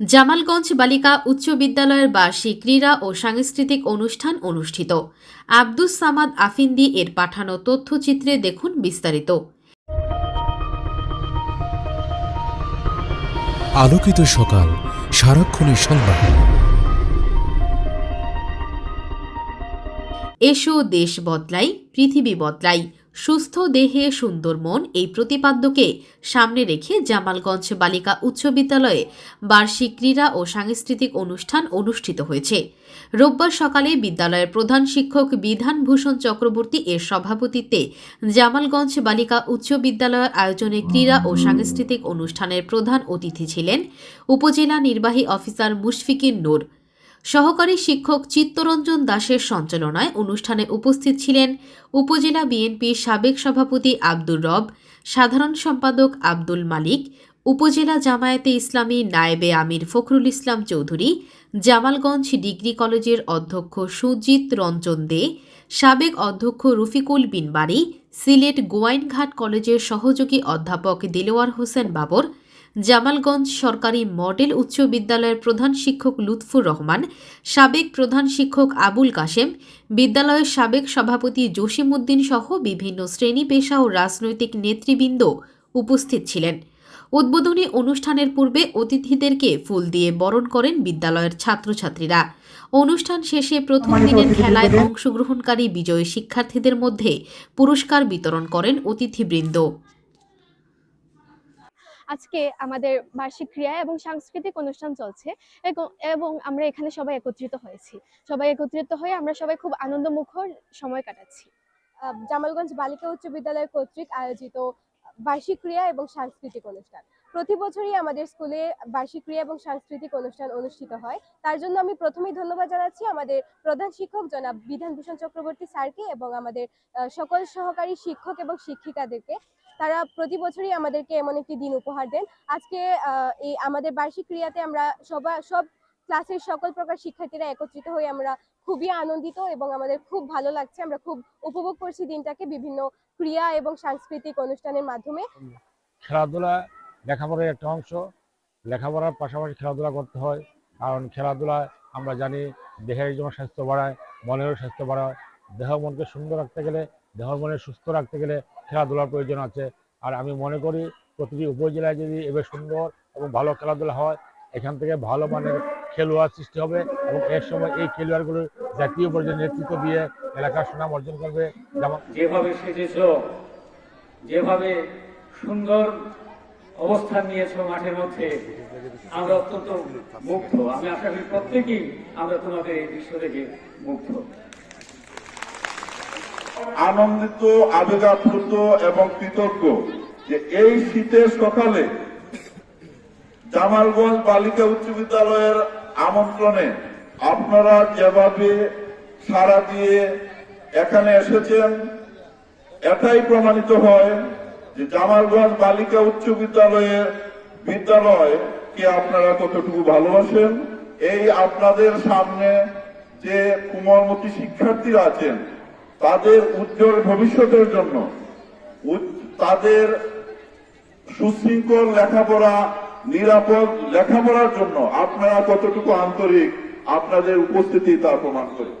জামালগঞ্জ বালিকা উচ্চ বিদ্যালয়ের বার্ষিক ক্রীড়া ও সাংস্কৃতিক অনুষ্ঠান অনুষ্ঠিত। আব্দুস সামাদ আফিন্দি এর পাঠানো তথ্যচিত্রে দেখুন বিস্তারিত। আলোকিত সকাল সারাক্ষণের সংবাদ। এসো দেশ বদলাই পৃথিবী বদলাই। সুস্থ দেহে সুন্দর মন এই প্রতিপাদ্যকে সামনে রেখে জামালগঞ্জ বালিকা উচ্চ বিদ্যালয়ে বার্ষিক ক্রীড়া ও সাংস্কৃতিক অনুষ্ঠান অনুষ্ঠিত হয়েছে। রোববার সকালে বিদ্যালয়ের প্রধান শিক্ষক বিধানভূষণ চক্রবর্তী এর সভাপতিত্বে জামালগঞ্জ বালিকা উচ্চ বিদ্যালয়ের আয়োজনে ক্রীড়া ও সাংস্কৃতিক অনুষ্ঠানের প্রধান অতিথি ছিলেন উপজেলা নির্বাহী অফিসার মুশফিকিন নূর। সহকারী শিক্ষক চিত্তরঞ্জন দাসের সঞ্চালনায় অনুষ্ঠানে উপস্থিত ছিলেন উপজেলা বিএনপির সাবেক সভাপতি আব্দুর রব, সাধারণ সম্পাদক আব্দুল মালিক, উপজেলা জামায়াতে ইসলামী নায়েবে আমির ফখরুল ইসলাম চৌধুরী, জামালগঞ্জ ডিগ্রি কলেজের অধ্যক্ষ সুজিত রঞ্জন দে, সাবেক অধ্যক্ষ রফিকুল বিনবাড়ি সিলেট গোয়াইনঘাট কলেজের সহযোগী অধ্যাপক দিলোয়ার হোসেন বাবর জামালগঞ্জ সরকারি মডেল উচ্চ বিদ্যালয়ের প্রধান শিক্ষক লুৎফুর রহমান সাবেক প্রধান শিক্ষক আবুল কাশেম বিদ্যালয়ের সাবেক সভাপতি জসিমউদ্দিন সহ বিভিন্ন শ্রেণি পেশা ও রাজনৈতিক নেতৃবৃন্দ উপস্থিত ছিলেন। উদ্বোধনী অনুষ্ঠানের পূর্বে অতিথিদেরকে ফুল দিয়ে বরণ করেন বিদ্যালয়ের ছাত্রছাত্রীরা। অনুষ্ঠান শেষে প্রথম দিনের খেলায় অংশগ্রহণকারী বিজয়ী শিক্ষার্থীদের মধ্যে পুরস্কার বিতরণ করেন অতিথিবৃন্দ। আজকে আমাদের বার্ষিক ক্রিয়া এবং সাংস্কৃতিক অনুষ্ঠান চলছে এবং- আমরা এখানে সবাই একত্রিত হয়েছি। সবাই একত্রিত হয়ে আমরা সবাই খুব আনন্দমুখর সময় কাটাচ্ছি। জামালগঞ্জ বালিকা উচ্চ বিদ্যালয় কর্তৃক আয়োজিত বার্ষিক ক্রিয়া এবং সাংস্কৃতিক অনুষ্ঠান। প্রতি বছরই আমাদের স্কুলে বার্ষিক ক্রিয়া এবং সাংস্কৃতিক অনুষ্ঠান অনুষ্ঠিত হয়। তার জন্য আমি প্রথমেই ধন্যবাদ জানাচ্ছি আমাদের প্রধান শিক্ষক জনাব বিধানভূষণ চক্রবর্তী স্যারকে এবং আমাদের সকল সহকারী শিক্ষক এবং শিক্ষিকাদেরকে। তারা প্রতি বছরই আমাদেরকে এমন একটি দিন উপহার দেন। আজকে এই আমাদের বার্ষিক ক্রিয়াতে আমরা সবাই সব ক্লাসের সকল প্রকার শিক্ষার্থীরা একত্রিত হয়ে আমরা খুবই আনন্দিত এবং আমাদের খুব ভালো লাগছে। আমরা খুব উপভোগ করছি দিনটাকে বিভিন্ন ক্রিয়া এবং সাংস্কৃতিক অনুষ্ঠানের মাধ্যমে। খেলাধুলা লেখাপড়ার একটা অংশ। লেখাপড়ার পাশাপাশি খেলাধুলা করতে হয়। কারণ খেলাধুলা আমরা জানি দেহের যেমন স্বাস্থ্য বাড়ায়, মনেরও স্বাস্থ্য বাড়ায়। দেহ মনকে সুন্দর রাখতে গেলে, দেহ মনে সুস্থ রাখতে গেলে খেলাধুলার প্রয়োজন আছে। আর আমি মনে করি প্রতিটি উপজেলায় যদি এবার সুন্দর এবং ভালো খেলাধুলা হয়, এখান থেকে ভালো মানের খেলোয়াড় সৃষ্টি হবে এবং এর সময় এই খেলোয়াড়গুলো জাতীয় পর্যায়ে নেতৃত্ব দিয়ে এলাকার সুনাম অর্জন করবে। যেমন যেভাবে সেজেছ, যেভাবে সুন্দর অবস্থান নিয়েছ মাঠের মধ্যে, আমরা অত্যন্ত মুগ্ধ। আমি আশা করি প্রত্যেকেই আমরা তোমাদের এই দৃশ্য দেখে মুগ্ধ। আনন্দিত, আবেগাপ্লুত এবং কৃতজ্ঞ যে এই শীতের সকালে জামালগঞ্জ বালিকা উচ্চ বিদ্যালয়ের আমন্ত্রণে আপনারা যেভাবে সাড়া দিয়ে এখানে এসেছেন, এটাই প্রমাণিত হয় যে জামালগঞ্জ বালিকা উচ্চ বিদ্যালয়ের বিদ্যালয় কে আপনারা কতটুকু ভালোবাসেন। এই আপনাদের সামনে যে কুমলমতি শিক্ষার্থীরা আছেন তাদের উজ্জ্বল ভবিষ্যতের জন্য তাদের সুশৃঙ্খল লেখাপড়া, নিরাপদ লেখাপড়ার জন্য আপনারা কতটুকু আন্তরিক, আপনাদের উপস্থিতি তা প্রমাণ করে।